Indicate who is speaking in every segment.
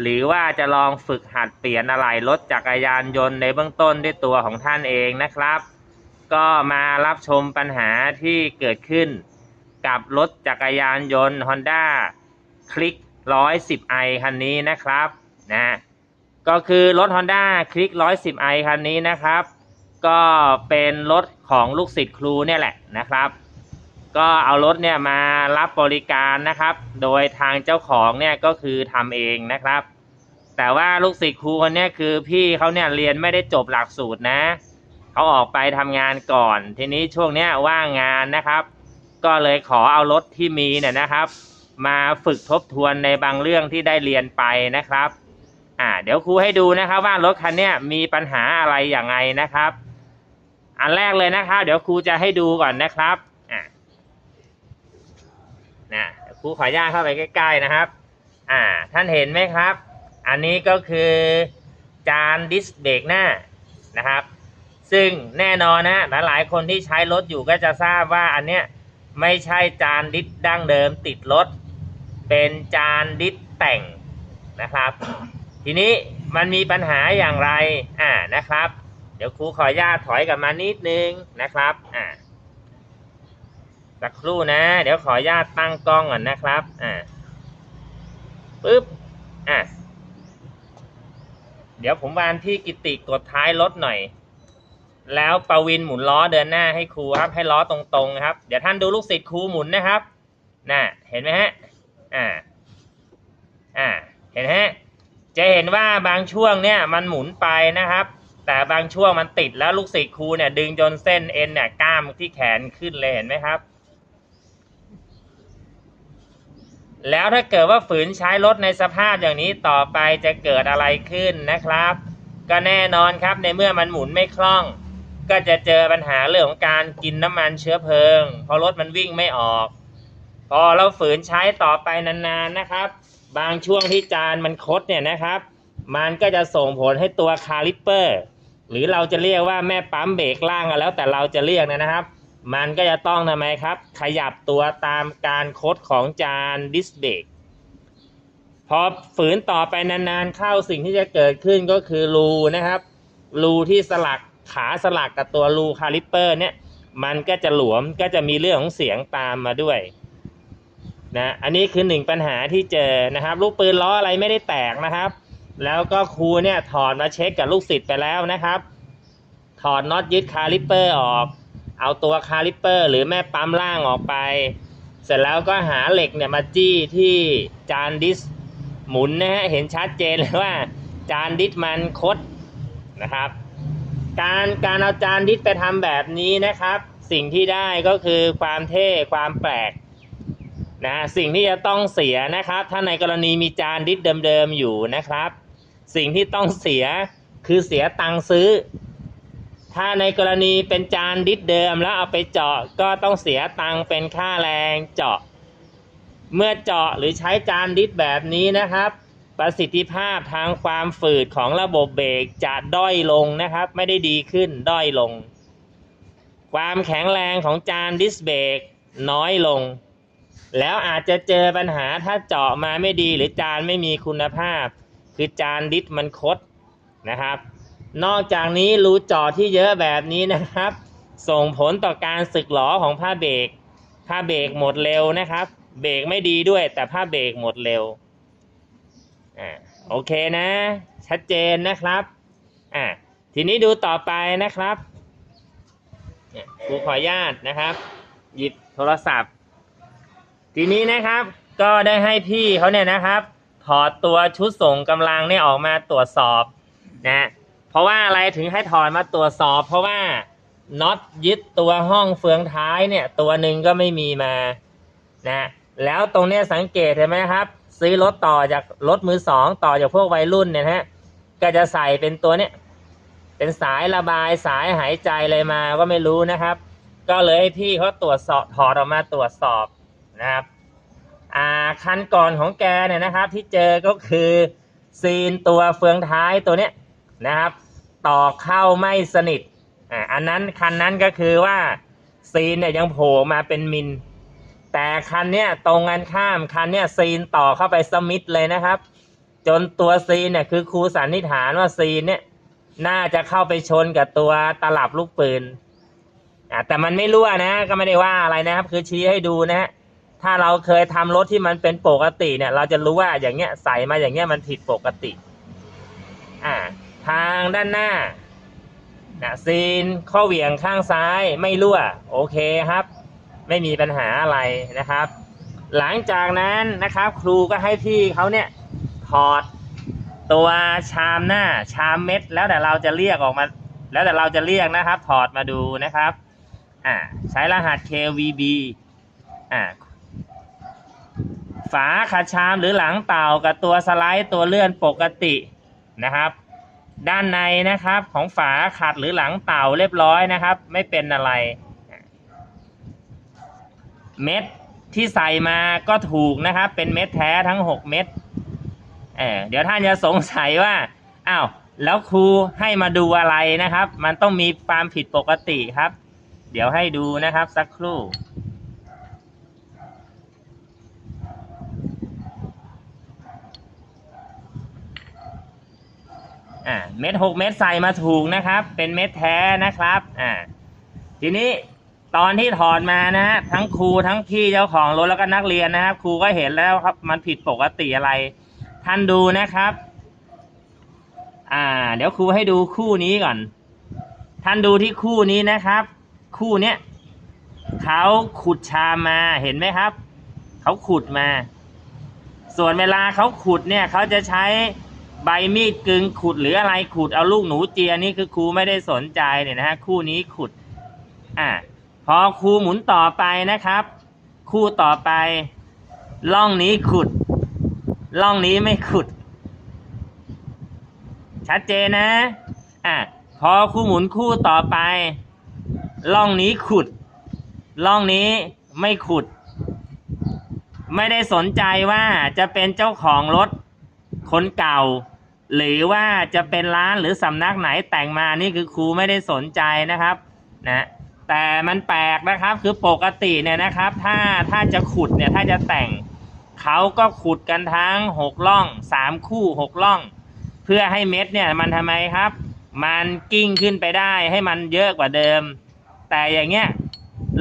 Speaker 1: หรือว่าจะลองฝึกหัดเปลี่ยนอะไหล่รถจักรยานยนต์ในเบื้องต้นด้วยตัวของท่านเองนะครับ ก็มารับชมปัญหาที่เกิดขึ้น กับรถจักรยานยนต์ Honda คลิก 110i คันนี้นะครับนะก็คือรถ Honda คลิก 110i คันนี้นะครับ ก็เป็นรถของลูกศิษย์ครูเนี่ยแหละนะครับก็เอารถเนี่ยมารับบริการนะครับ โดยทางเจ้าของเนี่ยก็คือทำเองนะครับ แต่ว่าลูกศิษย์ครูคนนี้คือพี่เขาเนี่ยเรียนไม่ได้จบหลักสูตรนะเขาออกไปทำงานก่อน ทีนี้ช่วงเนี้ยว่างงานนะครับ ก็เลยขอเอารถที่มีเนี่ยนะครับ มาฝึกทบทวนในบางเรื่องที่ได้เรียนไปนะครับอ่าเดี๋ยวครูให้ดูนะครับว่ารถคันนี้มีปัญหาอะไรอย่างไรนะครับ อันแรกเลยนะครับ เดี๋ยวครูจะให้ดูก่อนนะครับอ่านะเดี๋ยครูขออนุญาตเข้าไปใกล้ ๆนะครับ อ่า ท่านเห็นไหมครับ อันนี้ก็คือจานดิสเบรกหน้านะครับ ซึ่งแน่นอนนะหลายๆคนที่ใช้รถอยู่ก็จะทราบว่าอันเนี้ยไม่ใช่จานดิสดั้งเดิมติดรถ เป็นจานดิสแต่งนะครับ ทีนี้มันมีปัญหาอย่างไรอ่านะครับ เดี๋ยวครูขออนุญาตถอยกลับมานิดนึงนะครับอ่าสักครู่นะ เดี๋ยวขออนุญาตตั้งกล้องก่อนนะครับ อ่าปึ๊บ อะ เดี๋ยวผมวานพี่กิติกดท้ายรถหน่อย แล้วปวินหมุนล้อเดินหน้าให้ครูครับ ให้ล้อตรงๆครับ เดี๋ยวท่านดูลูกศิษย์ครูหมุนนะครับ น่ะ เห็นไหมฮะ อ่า อ่า เห็นฮะ จะเห็นว่าบางช่วงเนี่ยมันหมุนไปนะครับ แต่บางช่วงมันติดแล้วลูกศิษย์ครูเนี่ยดึงจนเส้นเอ็นเนี่ยกล้ามที่แขนขึ้นเลยเห็นไหมครับ แล้วถ้าเกิดว่าฝืนใช้รถในสภาพอย่างนี้ต่อไปจะเกิดอะไรขึ้นนะครับ ก็แน่นอนครับในเมื่อมันหมุนไม่คล่อง ก็จะเจอปัญหาเรื่องของการกินน้ำมันเชื้อเพลิง เพราะรถมันวิ่งไม่ออก พอเราฝืนใช้ต่อไปนานๆนะครับ บางช่วงที่จานมันคดเนี่ยนะครับ มันก็จะส่งผลให้ตัวคาลิปเปอร์ หรือเราจะเรียกว่าแม่ปั๊มเบรกล่างก็แล้วแต่เราจะเรียกนะครับ มันก็จะต้องทำไมครับ ขยับตัวตามการคดของจานดิสเบรกพอฝืนต่อไปนานๆเข้าสิ่งที่จะเกิดขึ้นก็คือรูนะครับ รูที่สลักขาสลักกับตัวรูคาลิปเปอร์เนี่ย มันก็จะหลวมก็จะมีเรื่องของเสียงตามมาด้วยนะอันนี้คือหนึ่งปัญหาที่เจอนะครับ ลูกปืนล้ออะไรไม่ได้แตกนะครับ แล้วก็ครูเนี่ยถอดมาเช็คกับลูกศิษย์ไปแล้วนะครับ ถอดน็อตยึดคาลิปเปอร์ออก เอาตัวคาลิปเปอร์ หรือแม่ปั๊มล่างออกไป เสร็จแล้วก็หาเหล็กเนี่ยมาจี้ที่จานดิสหมุนนะฮะเห็นชัดเจนเลยว่าจานดิสมันคดนะครับ การการเอาจานดิสไปทำแบบนี้นะครับ สิ่งที่ได้ก็คือความเท่ความแปลกนะสิ่งที่จะต้องเสียนะครับ ถ้าในกรณีมีจานดิสเดิมๆอยู่นะครับ สิ่งที่ต้องเสียคือเสียตังค์ซื้อ ถ้าในกรณีเป็นจานดิสเดิมแล้วเอาไปเจาะก็ต้องเสียตังค์เป็นค่าแรงเจาะ เมื่อเจาะหรือใช้จานดิสแบบนี้นะครับ ประสิทธิภาพทางความฝืดของระบบเบรกจะด้อยลงนะครับ ไม่ได้ดีขึ้นด้อยลง ความแข็งแรงของจานดิสเบรกน้อยลง แล้วอาจจะเจอปัญหาถ้าเจาะมาไม่ดีหรือจานไม่มีคุณภาพ คือจานดิสมันคดนะครับ นอกจากนี้รูเจาะที่เยอะแบบนี้นะครับ ส่งผลต่อการสึกหลอของผ้าเบรกผ้าเบรกหมดเร็วนะครับ เบรกไม่ดีด้วย แต่ผ้าเบรกหมดเร็วอ่าโอเคนะ ชัดเจนนะครับอ่าทีนี้ดูต่อไปนะครับเนี่ยครูขออนุญาตนะครับ หยิบโทรศัพท์ ทีนี้นะครับก็ได้ให้พี่เขาเนี่ยนะครับถอดตัวชุดส่งกำลังเนี่ยออกมาตรวจสอบนะ เพราะว่าอะไรถึงให้ถอดมาตรวจสอบ เพราะว่าน็อตยึดตัวห้องเฟืองท้ายเนี่ย ตัวหนึ่งก็ไม่มีมานะแล้วตรงเนี้ยสังเกตเห็นไหมครับ ซื้อรถต่อจากรถมือสองต่อจากพวกวัยรุ่นเนี่ยนะฮะก็จะใส่เป็นตัวเนี้ยเป็นสายระบายสายหายใจอะไรมาก็ไม่รู้นะครับ ก็เลยให้พี่เขาตรวจสอบถอดออกมาตรวจสอบนะครับอ่าคันก่อนของแกเนี่ยนะครับ ที่เจอก็คือซีนตัวเฟืองท้ายตัวเนี้ย นะครับ ต่อเข้าไม่สนิทอ่าอันนั้นคันนั้นก็คือว่าซีนเนี่ยยังโผล่มาเป็นมิลแต่คันเนี้ยตรงกันข้ามคันเนี้ยซีนต่อเข้าไปสมิธเลยนะครับ จนตัวซีนเนี่ยคือครูสันนิษฐานว่าซีนเนี่ยน่าจะเข้าไปชนกับตัวตลับลูกปืนอ่าแต่มันไม่รั่วนะ ก็ไม่ได้ว่าอะไรนะครับ คือชี้ให้ดูนะฮะถ้าเราเคยทำรถที่มันเป็นปกติเนี่ย เราจะรู้ว่าอย่างเงี้ยใส่มาอย่างเงี้ยมันผิดปกติ อ่า ทางด้านหน้านะซีนข้อเหวี่ยงข้างซ้ายไม่รั่ว โอเคครับ ไม่มีปัญหาอะไรนะครับ หลังจากนั้นนะครับ ครูก็ให้พี่เขาเนี่ยถอดตัวชามหน้าชามเม็ด แล้วแต่เราจะเรียกออกมา แล้วแต่เราจะเรียกนะครับ ถอดมาดูนะครับอ่าใช้รหัส KVB อ่าฝาขัดชามหรือหลังเต่ากับตัวสไลด์ตัวเลื่อนปกตินะครับ ด้านในนะครับของฝาขัดหรือหลังเต่าเรียบร้อยนะครับ ไม่เป็นอะไร เม็ดที่ใส่มาก็ถูกนะครับ เป็นเม็ดแท้ทั้ง 6 เม็ดเออเดี๋ยวท่านจะสงสัยว่าอ้าวแล้วครูให้มาดูอะไรนะครับ มันต้องมีความผิดปกติครับ เดี๋ยวให้ดูนะครับสักครู่ อ่าเม็ดหกเม็ดใส่มาถูกนะครับ เป็นเม็ดแท้นะครับอ่าทีนี้ตอนที่ถอดมานะฮะทั้งครูทั้งพี่เจ้าของรถแล้วก็นักเรียนนะครับ ครูก็เห็นแล้วครับมันผิดปกติอะไร ท่านดูนะครับ อ่า เดี๋ยวครูให้ดูคู่นี้ก่อน ท่านดูที่คู่นี้นะครับ คู่เนี้ยเขาขุดชามมาเห็นไหมครับ เขาขุดมา ส่วนเวลาเขาขุดเนี่ยเขาจะใช้ ใบมีดกึงขุดหรืออะไรขุดเอาลูกหนูเจียนี่คือครูไม่ได้สนใจเนี่ยนะฮะคู่นี้ขุดอ่าพอครูหมุนต่อไปนะครับ คู่ต่อไปล่องนี้ขุดล่องนี้ไม่ขุด ชัดเจนนะอะพอครูหมุนคู่ต่อไปล่องนี้ขุดล่องนี้ไม่ขุด ไม่ได้สนใจว่าจะเป็นเจ้าของรถคนเก่า หรือว่าจะเป็นร้านหรือสำนักไหนแต่งมานี่คือครูไม่ได้สนใจนะครับนะแต่มันแปลกนะครับคือปกติเนี่ยนะครับ ถ้าถ้าจะขุดเนี่ยถ้าจะแต่งเขาก็ขุดกันทั้งหกล่องสามคู่หกล่อง เพื่อให้เม็ดเนี่ยมันทำไมครับ มันกิ้งขึ้นไปได้ให้มันเยอะกว่าเดิม แต่อย่างเงี้ย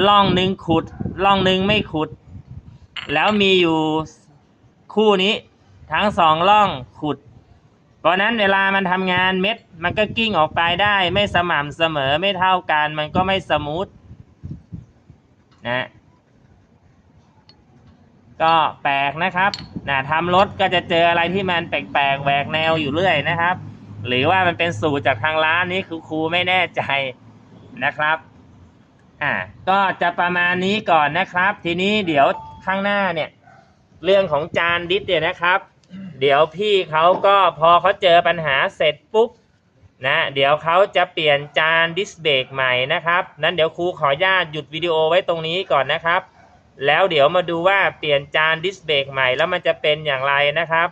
Speaker 1: ล่องหนึ่งขุดล่องหนึ่งไม่ขุด แล้วมีอยู่คู่นี้ทั้งสองล่องขุด เพราะนั้นเวลามันทำงานเม็ด มันก็กิ้งออกไปได้ ไม่สม่ำเสมอไม่เท่ากัน มันก็ไม่สมูทนะก็แปลกนะครับนะทำรถก็จะเจออะไรที่มันแปลกๆแหวกแนวอยู่เรื่อยนะครับ หรือว่ามันเป็นสูตรจากทางร้านนี้คือครูไม่แน่ใจนะครับอ่าก็จะประมาณนี้ก่อนนะครับ ทีนี้เดี๋ยวข้างหน้าเนี่ย เรื่องของจานดิสเนี่ยนะครับ เดี๋ยวพี่เขาก็พอเขาเจอปัญหาเสร็จปุ๊บนะเดี๋ยวเขาจะเปลี่ยนจานดิสเบรกใหม่นะครับ นั้นเดี๋ยวครูขออนุญาตหยุดวิดีโอไว้ตรงนี้ก่อนนะครับ แล้วเดี๋ยวมาดูว่าเปลี่ยนจานดิสเบรกใหม่แล้วมันจะเป็นอย่างไรนะครับ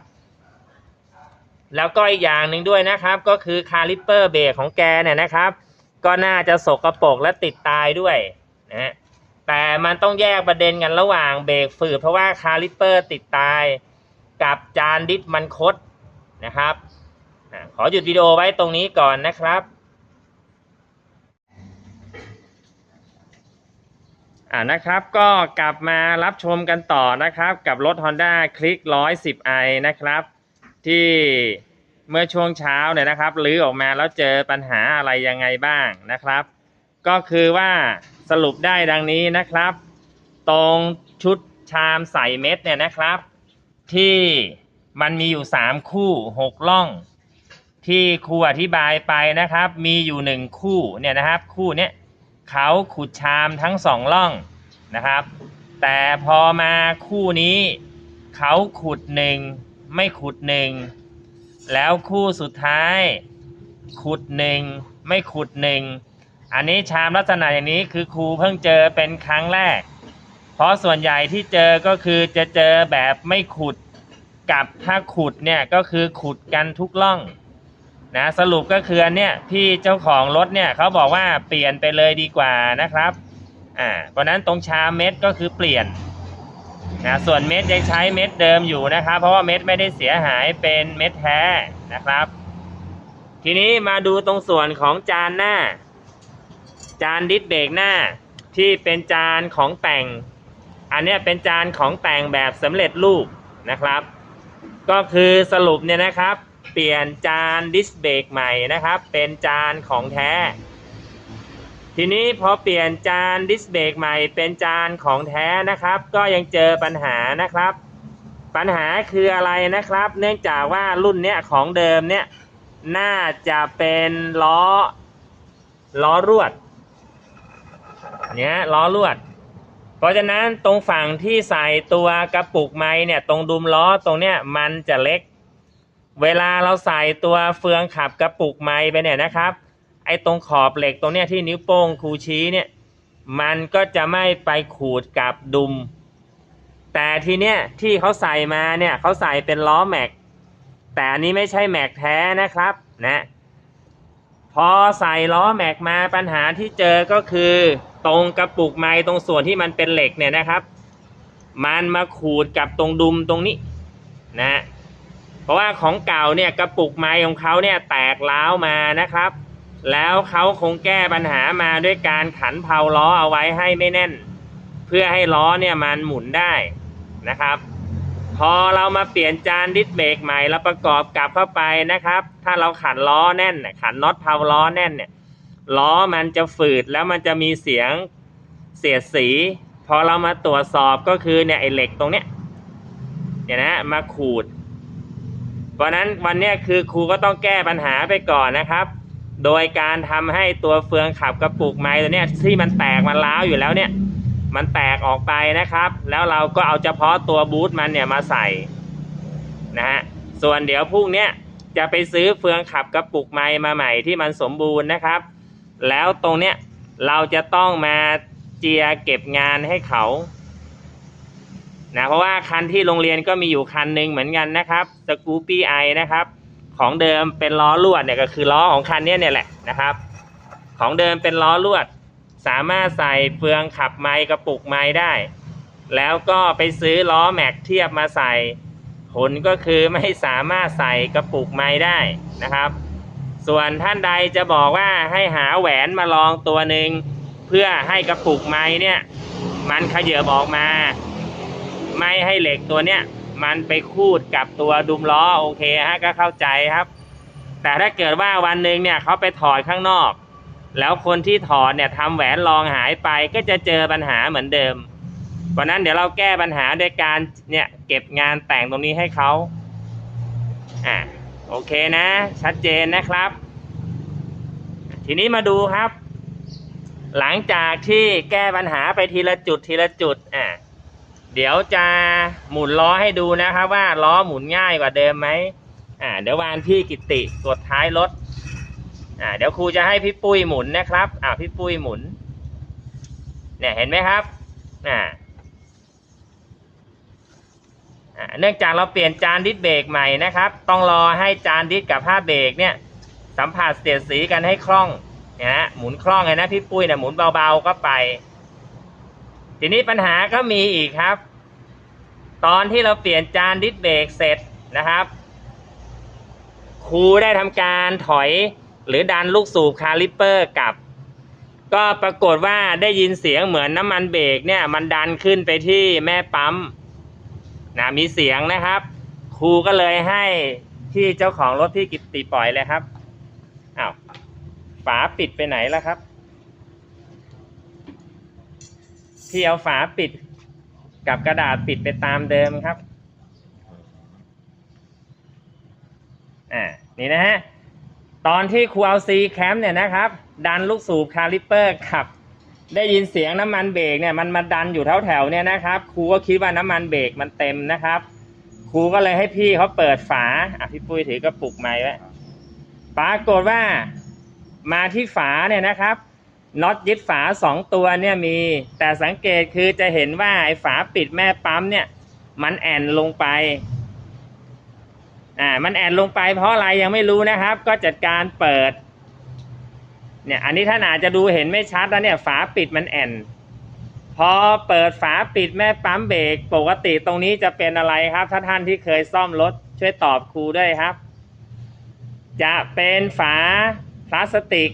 Speaker 1: แล้วก็อีกอย่างหนึ่งด้วยนะครับ ก็คือคาลิปเปอร์เบรกของแกเนี่ยนะครับ ก็น่าจะสกรปรกและติดตายด้วยนะแต่มันต้องแยกประเด็นกันระหว่างเบรกฝืดเพราะว่าคาลิปเปอร์ติดตาย กับจานดิสมันคดนะครับขอหยุดวิดีโอไว้ตรงนี้ก่อนนะครับอ่านะครับก็กลับมารับชมกันต่อนะครับกับรถ Honda Click 110i นะครับ ที่เมื่อช่วงเช้าเนี่ยนะครับลื้อออกมาแล้วเจอปัญหาอะไรยังไงบ้างนะครับ ก็คือว่าสรุปได้ดังนี้นะครับ ตรงชุดชามใส่เม็ดเนี่ยนะครับ ที่มันมีอยู่สามคู่หกล่อง ที่ครูอธิบายไปนะครับ มีอยู่หนึ่งคู่เนี่ยนะครับ คู่เนี้ยเขาขุดชามทั้งสองล่องนะครับ แต่พอมาคู่นี้เขาขุดหนึ่งไม่ขุดหนึ่งแล้วคู่สุดท้าย ขุดหนึ่งไม่ขุดหนึ่งอันนี้ชามลักษณะอย่างนี้คือครูเพิ่งเจอเป็นครั้งแรก เพราะส่วนใหญ่ที่เจอก็คือจะเจอแบบไม่ขุดกับถ้าขุดเนี่ยก็คือขุดกันทุกล่องนะสรุปก็คือเนี้ยพี่เจ้าของรถเนี่ยเขาบอกว่าเปลี่ยนไปเลยดีกว่านะครับอ่าเพราะนั้นตรงชาเม็ดก็คือเปลี่ยนนะส่วนเม็ดยังใช้เม็ดเดิมอยู่นะครับ เพราะว่าเม็ดไม่ได้เสียหายเป็นเม็ดแท้นะครับ ทีนี้มาดูตรงส่วนของจานหน้า จานดิสเบรกหน้าที่เป็นจานของแต่ง อันนี้เป็นจานของแต่งแบบสำเร็จรูปนะครับ ก็คือสรุปเนี่ยนะครับ เปลี่ยนจานดิสเบรกใหม่นะครับ เป็นจานของแท้ ทีนี้พอเปลี่ยนจานดิสเบรกใหม่ เป็นจานของแท้นะครับ ก็ยังเจอปัญหานะครับ ปัญหาคืออะไรนะครับ เนื่องจากว่ารุ่นเนี้ยของเดิมเนี่ยน่าจะเป็นล้อล้อรวดเนี่ยล้อลวด ราะฉะนั้นตรงฝั่งที่ใส่ตัวกระปุกไม้เนี่ยตรงดุมล้อตรงเนี้ยมันจะเล็ก เวลาเราใส่ตัวเฟืองขับกระปุกไม้ไปเนี่ยนะครับ ไอ้ตรงขอบเหล็กตรงเนี้ยที่นิ้วโป้งครูชี้เนี่ยมันก็จะไม่ไปขูดกับดุม แต่ทีเนี้ยที่เขาใส่มาเนี่ยเขาใส่เป็นล้อแม็กแต่อันนี้ไม่ใช่แม็กแท้นะครับนะ พอใส่ล้อแม็กมาปัญหาที่เจอก็คือ ตรงกระปุกไม้ตรงส่วนที่มันเป็นเหล็กเนี่ยนะครับ มันมาขูดกับตรงดุมตรงนี้นะเพราะว่าของเก่าเนี่ยกระปุกไม้ของเขาเนี่ยแตกร้าวมานะครับ แล้วเขาคงแก้ปัญหามาด้วยการขันเพลาล้อเอาไว้ให้ไม่แน่น เพื่อให้ล้อเนี่ยมันหมุนได้นะครับ พอเรามาเปลี่ยนจานดิสเบรกใหม่แล้วประกอบกลับเข้าไปนะครับ ถ้าเราขันล้อแน่นขันน็อตเพาล้อแน่นเนี่ยล้อมันจะฝืดแล้วมันจะมีเสียงเสียดสี พอเรามาตรวจสอบก็คือเนี่ยไอเหล็กตรงเนี้ยเนี่ยนะมาขูดเพราะฉะนั้นวันเนี้ยคือครูก็ต้องแก้ปัญหาไปก่อนนะครับ โดยการทำให้ตัวเฟืองขับกระปุกไม้ตัวเนี้ยที่มันแตกมันร้าวอยู่แล้วเนี่ย มันแตกออกไปนะครับ แล้วเราก็เอาเฉพาะตัวบูทมันเนี่ยมาใส่นะฮะส่วนเดี๋ยวพรุ่งเนี้ยจะไปซื้อเฟืองขับกระปุกไม้มาใหม่ที่มันสมบูรณ์นะครับ แล้วตรงเนี้ยเราจะต้องมาเจียเก็บงานให้เขานะเพราะว่าคันที่โรงเรียนก็มีอยู่คันหนึ่งเหมือนกันนะครับสกูปี้ไอนะครับ ของเดิมเป็นล้อลวดเนี่ยก็คือล้อของคันเนี้ยเนี่ยแหละนะครับ ของเดิมเป็นล้อลวด สามารถใส่เฟืองขับไม้กระปุกไม้ได้ แล้วก็ไปซื้อล้อแม็กเทียบมาใส่ผลก็คือไม่สามารถใส่กระปุกไม้ได้นะครับ ส่วนท่านใดจะบอกว่าให้หาแหวนมาลองตัวหนึ่งเพื่อให้กระปุกไม้เนี่ย มันขยับออกมา ไม่ให้เหล็กตัวเนี้ยมันไปคูดกับตัวดุมล้อโอเคฮะก็เข้าใจครับ แต่ถ้าเกิดว่าวันหนึ่งเนี่ยเขาไปถอดข้างนอก แล้วคนที่ถอดเนี่ยทำแหวนรองหายไปก็จะเจอปัญหาเหมือนเดิมเพราะนั้นเดี๋ยวเราแก้ปัญหาโดยการเนี่ยเก็บงานแต่งตรงนี้ให้เขาอ่าโอเคนะ ชัดเจนนะครับ ทีนี้มาดูครับ หลังจากที่แก้ปัญหาไปทีละจุดทีละจุดอ่าเดี๋ยวจะหมุนล้อให้ดูนะครับว่าล้อหมุนง่ายกว่าเดิมไหมอ่าเดี๋ยววานพี่กิติกดท้ายรถ อ่าเดี๋ยวครูจะให้พี่ปุ้ยหมุนนะครับอ่าพี่ปุ้ยหมุน เนี่ยเห็นไหมครับอ่าเนื่องจากเราเปลี่ยนจานดิสเบรกใหม่นะครับ ต้องรอให้จานดิสกับผ้าเบรกเนี่ยสัมผัสเสียดสีกันให้คล่องนะฮะหมุนคล่องเลยนะพี่ปุ้ยเนี่ยหมุนเบาๆก็ไป ทีนี้ปัญหาก็มีอีกครับ ตอนที่เราเปลี่ยนจานดิสเบรกเสร็จนะครับ ครูได้ทำการถอย หรือดันลูกสูบคาลิปเปอร์กลับ ก็ปรากฏว่าได้ยินเสียงเหมือนน้ำมันเบรกเนี่ย มันดันขึ้นไปที่แม่ปั๊มนะมีเสียงนะครับ ครูก็เลยให้ที่เจ้าของรถพี่กิตติปล่อยเลยครับอ้าวฝาปิดไปไหนแล้วครับที่เอาฝาปิดกับกระดาษปิดไปตามเดิมครับ อ่า นี่นะฮะ ตอนที่ครูเอาซีแคมเนี่ยนะครับ ดันลูกสูบคาลิปเปอร์ขับ ได้ยินเสียงน้ำมันเบรกเนี่ยมันมาดันอยู่แถวแถวๆเนี่ยนะครับครูก็คิดว่าน้ำมันเบรกมันเต็มนะครับคครูก็เลยให้พี่เขาเปิดฝาอะพี่ปุ้ยถือกระปุกไม้ไว้ปรากฏว่ามาที่ฝาเนี่ยนะครับน็อตยึดฝาสองตัวเนี่ยมี แต่สังเกตคือจะเห็นว่าไอ้ฝาปิดแม่ปั๊มเนี่ย มันแอนลงไป อ่ามันแอนลงไปเพราะอะไรยังไม่รู้นะครับ ก็จัดการเปิดเนี่ยอันนี้ท่านอาจจะดูเห็นไม่ชัดแล้วเนี่ยฝาปิดมันแอนพอเปิดฝาปิดแม่ปั๊มเบรกปกติตรงนี้จะเป็นอะไรครับ ถ้าท่านที่เคยซ่อมรถช่วยตอบครูด้วยครับ จะเป็นฝาพลาสติก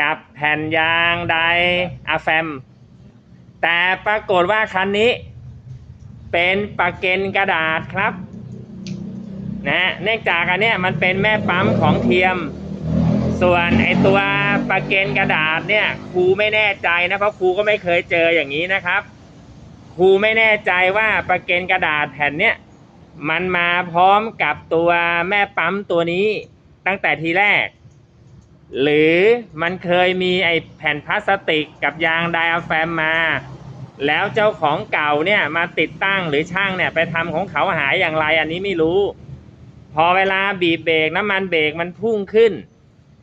Speaker 1: กับแผ่นยางไดอะแฟม แต่ปรากฏว่าคันนี้ เป็นปากเกนกระดาษครับ นะเนื่องจากอันเนี้ยมันเป็นแม่ปั๊มของเทียม ส่วนไอตัวปากเกนกระดาษเนี่ยครูไม่แน่ใจนะเพราะครูก็ไม่เคยเจออย่างนี้นะครับ ครูไม่แน่ใจว่าปากเกนกระดาษแผ่นเนี้ยมันมาพร้อมกับตัวแม่ปั๊มตัวนี้ตั้งแต่ทีแรก หรือมันเคยมีไอแผ่นพลาสติกกับยางไดอะแฟมมา แล้วเจ้าของเก่าเนี่ยมาติดตั้งหรือช่างเนี่ยไปทำของเขาหายอย่างไรอันนี้ไม่รู้ อเวลาบีบเบรกน้ำมันเบรกมันพุ่งขึ้น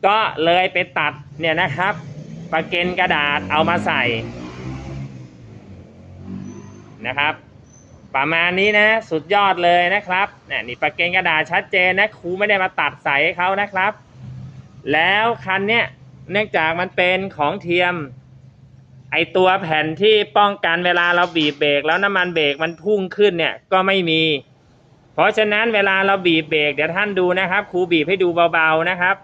Speaker 1: ก็เลยไปตัดเนี่ยนะครับปากเกนกระดาษเอามาใส่นะครับ ประมาณนี้นะสุดยอดเลยนะครับเนี่ยนี่ปากเกนกระดาษชัดเจนนะครูไม่ได้มาตัดใส่ให้เขานะครับ แล้วคันเนี้ยเนื่องจากมันเป็นของเทียม ไอตัวแผ่นที่ป้องกันเวลาเราบีบเบรกแล้วน้ำมันเบรกมันพุ่งขึ้นเนี่ยก็ไม่มี เพราะฉะนั้นเวลาเราบีบเบรกเดี๋ยวท่านดูนะครับครูบีบให้ดูเบาๆนะครับ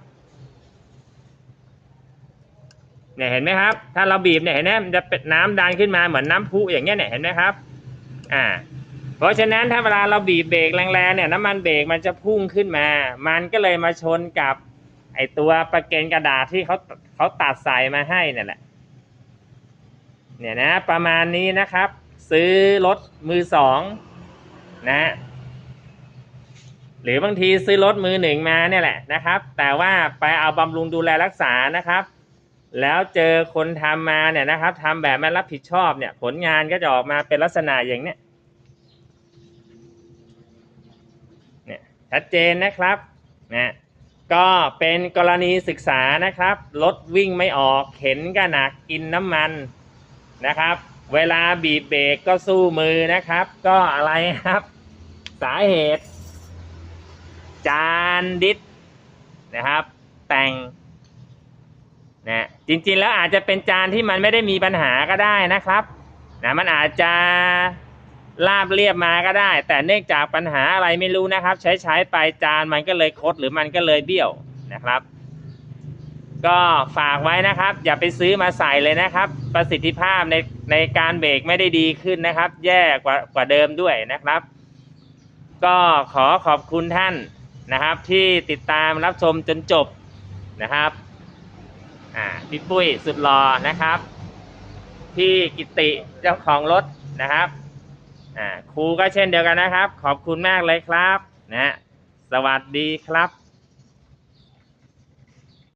Speaker 1: เนี่ยเห็นไหมครับ ถ้าเราบีบเนี่ยเห็นไหมมันจะเป็นน้ำดันขึ้นมาเหมือนน้ำพุอย่างเงี้ยเนี่ยเห็นไหมครับ อ่า เพราะฉะนั้นถ้าเวลาเราบีบเบรกแรงๆเนี่ยน้ำมันเบรกมันจะพุ่งขึ้นมา มันก็เลยมาชนกับไอตัวประเกนกระดาษที่เขาเขาตัดใส่มาให้นั่แหละ เนี่ยนะ ประมาณนี้นะครับ ซื้อรถมือสองนะ หรือบางทีซื้อรถมือหนึ่งมาเนี่ยแหละนะครับ แต่ว่าไปเอาบำรุงดูแลรักษานะครับ แล้วเจอคนทำมาเนี่ยนะครับทำแบบไม่รับผิดชอบเนี่ย ผลงานก็จะออกมาเป็นลักษณะอย่างเนี้ยเนี่ยชัดเจนนะครับนะก็เป็นกรณีศึกษานะครับรถวิ่งไม่ออกเข็นก็หนักกินน้ำมันนะครับ เวลาบีบเบรกก็สู้มือนะครับ ก็อะไรครับ สาเหตุ จานดิสนะครับ แต่งนะจริงๆแล้วอาจจะเป็นจานที่มันไม่ได้มีปัญหาก็ได้นะครับนะมันอาจจะลาบเรียบมาก็ได้ แต่เนื่องจากปัญหาอะไรไม่รู้นะครับ ใช้ใช้ไปจานมันก็เลยคดหรือมันก็เลยเบี้ยวนะครับ ก็ฝากไว้นะครับ อย่าไปซื้อมาใส่เลยนะครับ ประสิทธิภาพในในการเบรกไม่ได้ดีขึ้นนะครับ แย่กว่ากว่าเดิมด้วยนะครับ ก็ขอขอบคุณท่าน นะครับที่ติดตามรับชมจนจบนะครับอ่าพี่ปุ้ยสุดหล่อนะครับ พี่กิติเจ้าของรถนะครับอ่าครูก็เช่นเดียวกันนะครับ ขอบคุณมากเลยครับนะสวัสดีครับ